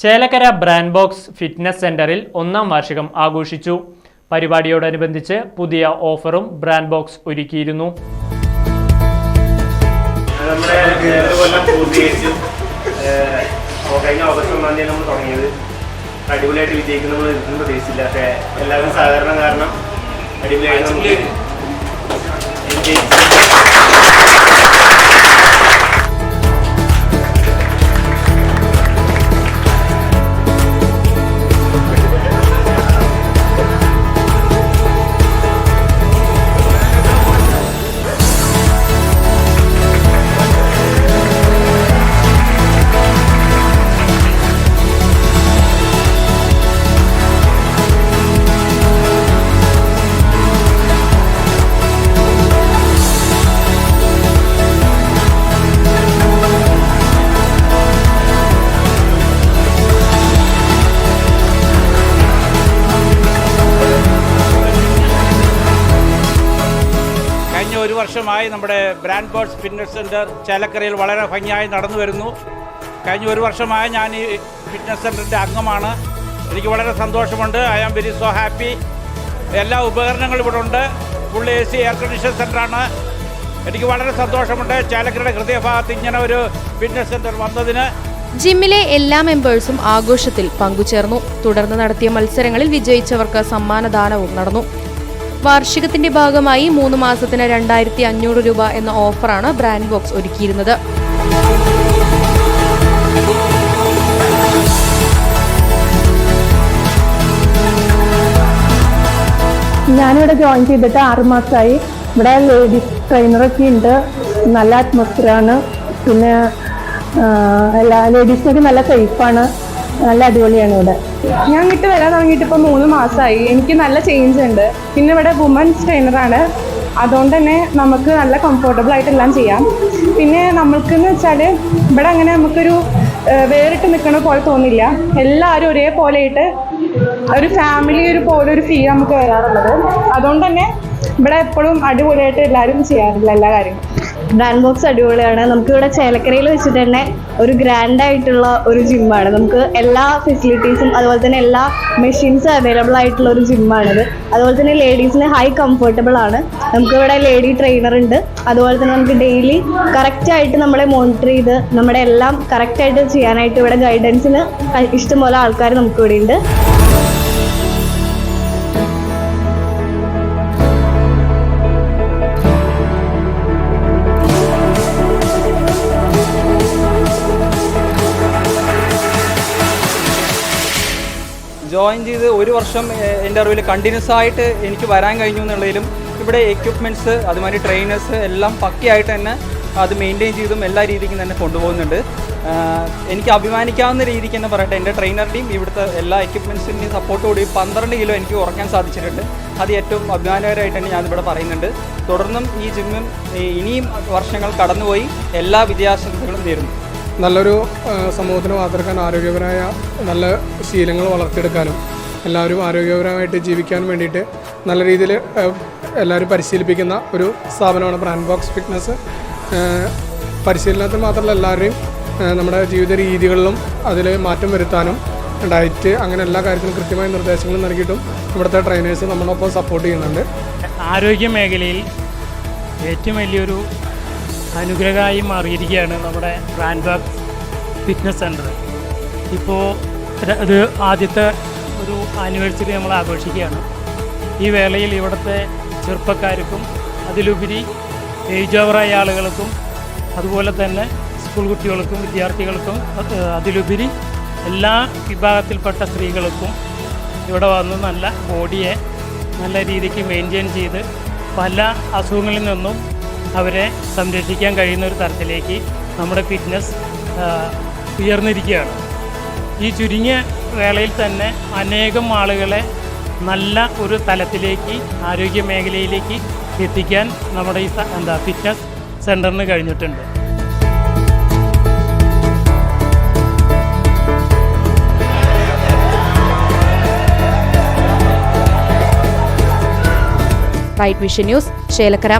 Chelakkara brand box fitness സെന്ററിൽ ഒന്നാം വാർഷികം ആഘോഷിച്ചു. പരിപാടിയോടനുബന്ധിച്ച് പുതിയ ഓഫറും ബ്രാൻഡ് ബോക്സ് ഒരുക്കിയിരുന്നു. കഴിഞ്ഞ ഓഗസ്റ്റ് ഒന്നാം തീയതി നമ്മൾ തുടങ്ങിയത്. അടിപൊളിയായിട്ട് വിജയിക്കും നമ്മൾ ഒരിക്കലും പ്രതീക്ഷിച്ചില്ല പക്ഷേ എല്ലാവരും സഹകരണം കാരണം അടിപൊളിയായിട്ട് വർഷമായി നമ്മുടെ ബ്രാൻഡ് ബോർഡ് ഫിറ്റ്നസ് സെന്റർ ചേലക്കരയിൽ വളരെ ഭംഗിയായി നടന്നു വരുന്നു. കഴിഞ്ഞ ഒരു വർഷമായി ഞാൻ ഈ ഫിറ്റ്നസ് സെന്ററിന്റെ അംഗമാണ്. എനിക്ക് വളരെ സന്തോഷമുണ്ട്. I am very so happy. എല്ലാ ഉപകരണങ്ങളും ഇവിടെ ഉണ്ട്. Full A C air condition സെന്ററാണ് എനിക്ക് വളരെ സന്തോഷമുണ്ട്. ചേലക്കരയുടെ ഹൃദയഭാഗത്ത് ഇങ്ങനെ ഒരു ഫിറ്റ്നസ് സെന്റർ വന്നതിന്. ജിമ്മിലെ എല്ലാ മെമ്പേഴ്സും ആഘോഷത്തിൽ പങ്കുചേർന്നു. തുടർന്ന് നടത്തിയ മത്സരങ്ങളിൽ വിജയിച്ചവർക്ക് സമ്മാനദാനവും നടന്നു. വാർഷികത്തിന്റെ ഭാഗമായി മൂന്ന് മാസത്തിന് രണ്ടായിരത്തി അഞ്ഞൂറ് രൂപ എന്ന ഓഫറാണ് ബ്രാൻഡ് ബോക്സ് ഒരുക്കിയിരുന്നത്. ഞാനിവിടെ ജോയിൻ ചെയ്തിട്ട് ആറ് മാസമായി ഇവിടെ ലേഡീസ് ട്രെയിനറൊക്കെ ഉണ്ട്. നല്ല അറ്റ്മോസ്ഫിയറാണ് പിന്നെ എല്ലാ ലേഡീസിനൊക്കെ നല്ല സേഫാണ് നല്ല അടിപൊളിയാണ് ഇവിടെ. ഞാൻ ഇങ്ങോട്ട് വരാൻ തുടങ്ങിയിട്ട് ഇപ്പോൾ മൂന്ന് മാസമായി എനിക്ക് നല്ല ചേഞ്ച് ഉണ്ട്. പിന്നെ ഇവിടെ വുമൻസ് ട്രെയിനറാണ് അതുകൊണ്ട് തന്നെ നമുക്ക് നല്ല കംഫർട്ടബിൾ ആയിട്ട് എല്ലാം ചെയ്യാം. പിന്നെ നമ്മൾക്ക് എന്ന് വെച്ചാൽ ഇവിടെ അങ്ങനെ നമുക്കൊരു വേറിട്ട് നിൽക്കണ പോലെ തോന്നില്ല. എല്ലാവരും ഒരേപോലെ ആയിട്ട് ഒരു ഫാമിലി ഒരു പോലെ ഒരു ഫീൽ നമുക്ക് വരാറുള്ളത്. അതുകൊണ്ട് തന്നെ ഇവിടെ എപ്പോഴും അടിപൊളിയായിട്ട് എല്ലാവരും ചെയ്യാറില്ല എല്ലാ കാര്യങ്ങളും. ബ്രാൻഡ് ബോക്സ് അടിപൊളിയാണ്. നമുക്ക് ഇവിടെ ചേലക്കരയിൽ വെച്ചിട്ട് തന്നെ ഒരു ഗ്രാൻഡ് ആയിട്ടുള്ള ഒരു ജിമ്മാണ് നമുക്ക് എല്ലാ ഫെസിലിറ്റീസും അതുപോലെ തന്നെ എല്ലാ മെഷീൻസും അവൈലബിൾ ആയിട്ടുള്ള ഒരു ജിമ്മാണിത് അതുപോലെ തന്നെ ലേഡീസിന് ഹൈ കംഫർട്ടബിൾ ആണ്. നമുക്ക് ഇവിടെ ലേഡി ട്രെയിനർ ഉണ്ട്. അതുപോലെ തന്നെ നമുക്ക് ഡെയിലി കറക്റ്റ് ആയിട്ട് നമ്മളെ മോണിറ്റർ ചെയ്ത് നമ്മുടെ എല്ലാം കറക്റ്റായിട്ട് ചെയ്യാനായിട്ട് ഇവിടെ ഗൈഡൻസിന് ഇഷ്ടംപോലെ ആൾക്കാർ നമുക്കിവിടെ ഉണ്ട്. ജോയിൻ ചെയ്ത് ഒരു വർഷം എന്റെ അറിവിൽ കണ്ടിന്യൂസ് ആയിട്ട് എനിക്ക് വരാൻ കഴിഞ്ഞു എന്നുള്ളതിലും ഇവിടെ എക്യുപ്മെന്റ്സ് അതുമാതിരി ട്രെയിനേഴ്സ് എല്ലാം പക്കയായിട്ട് തന്നെ അത് മെയിന്റെയിൻ ചെയ്തും എല്ലാ രീതിക്കും തന്നെ കൊണ്ടുപോകുന്നുണ്ട്. എനിക്ക് അഭിമാനിക്കാവുന്ന രീതിക്ക് തന്നെ പറയട്ടെ എന്റെ ട്രെയിനറുടെയും ഇവിടുത്തെ എല്ലാ എക്യുപ്മെന്റ്സിന്റെയും സപ്പോർട്ടോടി പന്ത്രണ്ട് കിലോ എനിക്ക് ഉറക്കാൻ സാധിച്ചിട്ടുണ്ട്. അത് ഏറ്റവും അഭിമാനകരമായിട്ട് തന്നെ ഞാനിവിടെ പറയുന്നുണ്ട്. തുടർന്നും ഈ ജിമ്മും ഇനിയും വർഷങ്ങൾ കടന്നുപോയി എല്ലാ വിദ്യാശംസകളും നേരുന്നു. നല്ലൊരു സമൂഹത്തിന് മാത്രക്കാൻ ആരോഗ്യപരമായ നല്ല ശീലങ്ങൾ വളർത്തിയെടുക്കാനും എല്ലാവരും ആരോഗ്യപരമായിട്ട് ജീവിക്കാൻ വേണ്ടിയിട്ട് നല്ല രീതിയിൽ എല്ലാവരും പരിശീലിപ്പിക്കുന്ന ഒരു സ്ഥാപനമാണ് ബ്രാൻഡ് ബോക്സ് ഫിറ്റ്നസ്. പരിശീലനത്തിൽ മാത്രമല്ല എല്ലാവരെയും നമ്മുടെ ജീവിത രീതികളിലും അതിൽ മാറ്റം വരുത്താനും ഡയറ്റ് അങ്ങനെ എല്ലാ കാര്യത്തിലും കൃത്യമായ നിർദ്ദേശങ്ങൾ നൽകിയിട്ടും ഇവിടുത്തെ ട്രെയിനേഴ്സ് നമ്മളൊപ്പം സപ്പോർട്ട് ചെയ്യുന്നുണ്ട്. ആരോഗ്യ മേഖലയിൽ ഏറ്റവും വലിയൊരു അനുഗ്രഹമായി മാറിയിരിക്കുകയാണ് നമ്മുടെ ബ്രാൻഡ് ബാഗ് ഫിറ്റ്നസ് സെന്റർ ഇപ്പോൾ ഇത് ആദ്യത്തെ ഒരു ആനിവേഴ്സറി നമ്മൾ ആഘോഷിക്കുകയാണ്. ഈ വേളയിൽ ഇവിടുത്തെ ചെറുപ്പക്കാർക്കും അതിലുപരി ഏജ് ഓവറായ ആളുകൾക്കും അതുപോലെ തന്നെ സ്കൂൾ കുട്ടികൾക്കും വിദ്യാർത്ഥികൾക്കും അതിലുപരി എല്ലാ വിഭാഗത്തിൽപ്പെട്ട സ്ത്രീകൾക്കും ഇവിടെ വന്ന് നല്ല ബോഡിയെ നല്ല രീതിക്ക് മെയിന്റെയിൻ ചെയ്ത് പല അസുഖങ്ങളിൽ നിന്നും അവരെ സംരക്ഷിക്കാൻ കഴിയുന്ന ഒരു തരത്തിലേക്ക് നമ്മുടെ ഫിറ്റ്നസ് ഉയർന്നിരിക്കുകയാണ്. ഈ ചുരുങ്ങിയ വേളയിൽ തന്നെ അനേകം ആളുകളെ നല്ല ഒരു തലത്തിലേക്ക് ആരോഗ്യ മേഖലയിലേക്ക് എത്തിക്കാൻ നമ്മുടെ ഈ എന്താ ഫിറ്റ്നസ് സെന്ററിന് കഴിഞ്ഞിട്ടുണ്ട്. Right vision news Chelakkara